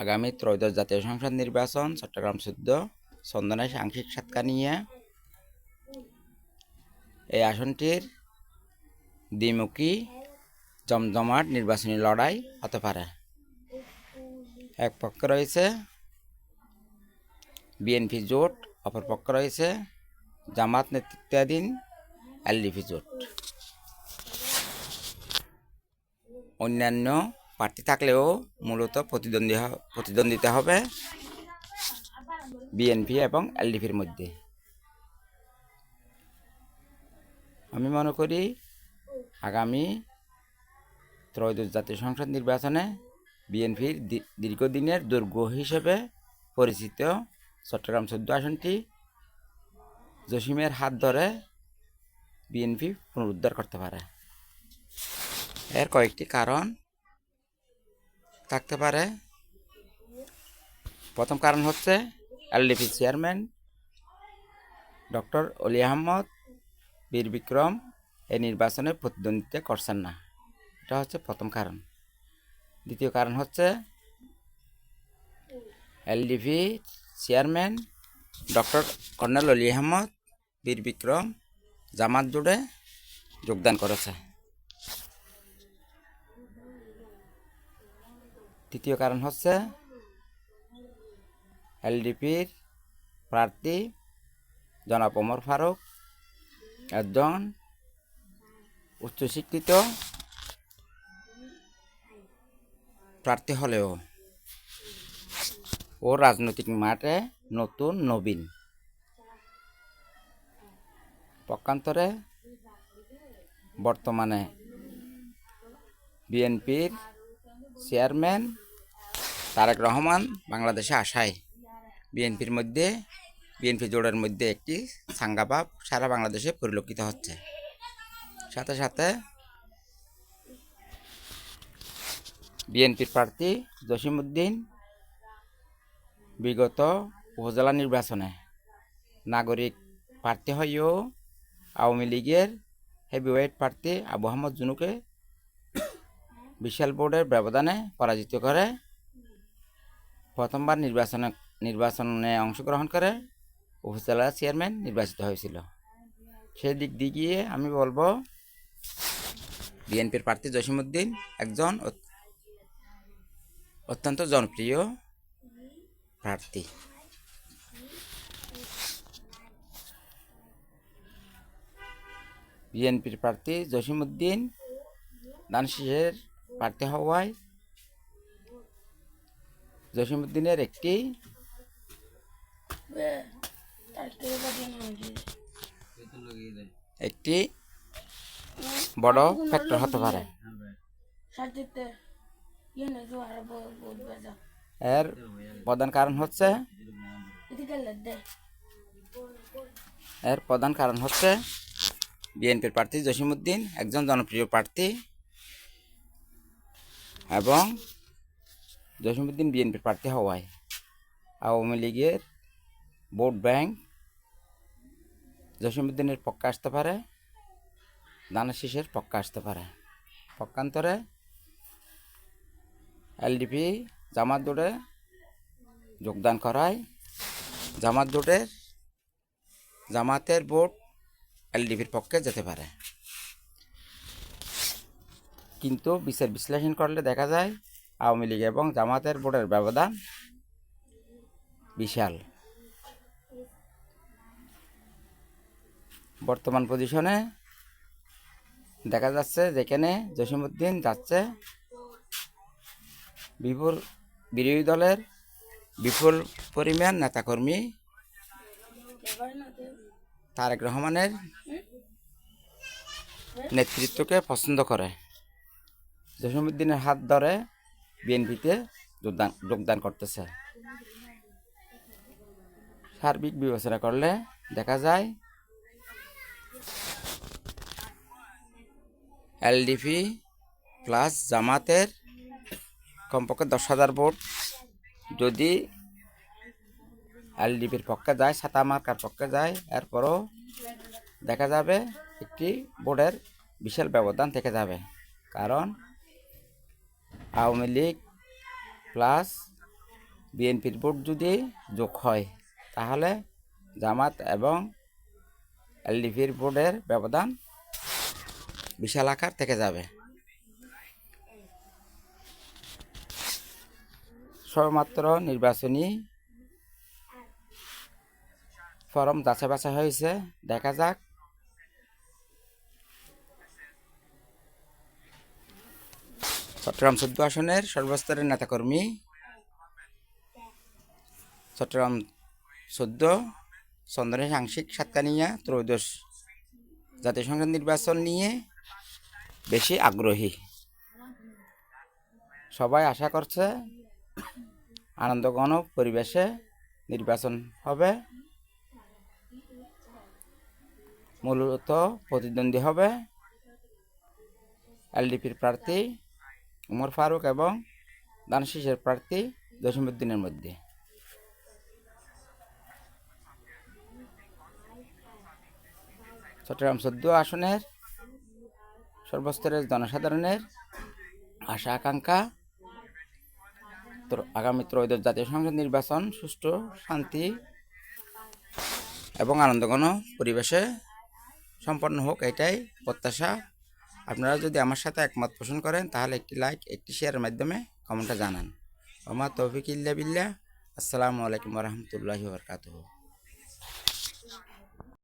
আগামী ত্রয়োদশ জাতীয় সংসদ নির্বাচন, চট্টগ্রাম চোদ্দ চন্দনাইশ আংশিক সাতকানিয়া এই আসনটির দ্বিমুখী, জমজমাট নির্বাচনী লড়াই হতে পারে। এক পক্ষে রয়েছে বিএনপি জোট, অপর পক্ষে রয়েছে জামাত নেতৃত্বাধীন এলডিপি জোট। অন্যান্য প্রার্থী থাকলেও মূলত প্রতিদ্বন্দ্বী প্রতিদ্বন্দ্বিতা হবে বিএনপি এবং এলডিপির মধ্যে। আমি মনে করি আগামী ত্রয়োদশ জাতীয় সংসদ নির্বাচনে বিএনপির দীর্ঘদিনের দুর্গ হিসেবে পরিচিত চট্টগ্রাম চোদ্দ আসনটি জসিমের হাত ধরে বিএনপি পুনরুদ্ধার করতে পারে। এর কয়েকটি কারণ থাকতে পারে। প্রথম কারণ হচ্ছে এলডিপি চেয়ারম্যান ডক্টর অলি আহমদ, বীর বিক্রম এই নির্বাচনে প্রতিদ্বন্দ্বিতা করছেন না। এটা হচ্ছে প্রথম কারণ। দ্বিতীয় কারণ হচ্ছে এলডিপি চেয়ারম্যান ডক্টর কর্নেল অলি আহমদ, বীর বিক্রম জামাত জুড়ে যোগদান করেছে। তৃতীয় কারণ হচ্ছে এলডিপির প্রার্থী জনাব ওমর ফারুক একজন উচ্চশিক্ষিত প্রার্থী হলেও ও রাজনৈতিক মাঠে নতুন নবীন। পক্ষান্তরে বর্তমানে বিএনপির চেয়ারম্যান তারেক রহমান বাংলাদেশে আসায়। বিএনপির মধ্যে, বিএনপি জোড়ের মধ্যে একটি সাঙ্গাভাব সারা বাংলাদেশে পরিলক্ষিত হচ্ছে। সাথে সাথে বিএনপির প্রার্থী জসিমউদ্দিন বিগত উপজেলা নির্বাচনে নাগরিক প্রার্থী হয়েও আওয়ামী লীগের হেভিওয়েট প্রার্থী আবু আহমদ জুনুকে বিশাল বোর্ডের ব্যবধানে পরাজিত করে। প্রথমবার নির্বাচনে নির্বাচনে অংশগ্রহণ করে উপজেলা চেয়ারম্যান নির্বাচিত হয়েছিল। সেই দিক দিয়ে গিয়ে আমি বলব, বিএনপির প্রার্থী জসিমউদ্দিন একজন অত- অত্যন্ত জনপ্রিয় প্রার্থী। বিএনপির প্রার্থী জসিমউদ্দিন দানশীষের প্রার্থী হওয়ায় জসিমউদ্দিনের একটি একটি বড় ফ্যাক্টর হতে পারে। ইয়ে এর প্রধান কারণ হচ্ছে? এর প্রধান কারণ হচ্ছে বিএনপির প্রার্থী জসিমউদ্দিন একজন জনপ্রিয় প্রার্থী এবং জসিমউদ্দিন বিএনপির প্রার্থী হওয়ায় আওয়ামী লীগের ভোট ব্যাংক জসিমউদ্দিনের পক্ষে আসতে পারে দানা শীষের পক্ষে আসতে পারে। পক্ষান্তরে এলডিপি জামাত জোটে যোগদান করায়। জামাত জোটের, জামাতের ভোট এলডিপির পক্ষে যেতে পারে। কিন্তু বিচার বিশ্লেষণ করলে দেখা যায় আওয়ামী লীগ এবং জামাতের ভোটের ব্যবধান বিশাল। বর্তমান পজিশনে দেখা যাচ্ছে যেখানে জসিমউদ্দিন যাচ্ছে বিপুল বিরোধী দলের বিপুল পরিমাণ নেতাকর্মী তারেক রহমানের নেতৃত্বকে পছন্দ করে। জসীমউদ্দিনের হাত ধরে বিএনপিতে যোগদান যোগদান করতেছে। সার্বিক বিবেচনা করলে দেখা যায় এলডিপি প্লাস জামাতের কমপক্ষে দশ হাজার ভোট। যদি এলডিপির পক্ষে যায়, সাতা মার্কার পক্ষে যায়, এরপরও দেখা যাবে একটি বোর্ডের বিশাল ব্যবধান থেকে যাবে। কারণ আওয়ামী লীগ প্লাস বিএনপির ভোট যদি যোগ হয়, তাহলে জামাত এবং এলডিপির ভোটের ব্যবধান বিশাল আকার থেকে যাবে। সবেমাত্র নির্বাচনী ফরম যাচাই বাছাই হয়েছে। দেখা যাক চট্টগ্রাম চোদ্দ আসনের সর্বস্তরের নেতাকর্মী। চট্টগ্রাম চোদ্দ চন্দ্রের আংশিক, সাতকানিয়া, ত্রয়োদশ জাতীয় সংসদ নির্বাচন নিয়ে বেশি আগ্রহী। সবাই আশা করছে আনন্দঘন পরিবেশে নির্বাচন হবে। মূলত প্রতিদ্বন্দ্বী হবে এলডিপির প্রার্থী উমর ফারুক এবং দানশিসের প্রার্থী জসিমুদ্দিনের মধ্যে। চট্টগ্রাম চোদ্দ আসনের সর্বস্তরের জনসাধারণের আশা, আকাঙ্ক্ষা। আগামী ত্রয়োদশ জাতীয় সংসদ নির্বাচন সুষ্ঠু, শান্তি এবং আনন্দঘন পরিবেশে সম্পন্ন হোক, এটাই প্রত্যাশা। আপনারা যদি আমার সাথে একমত পোষণ করেন, তাহলে একটি লাইক একটি শেয়ারের মাধ্যমে কমেন্টটা জানান। আমার তৌফিক ইল্লা বিল্লা আসসালামু আলাইকুম রহমতুল্লাহি বরকাতুহ।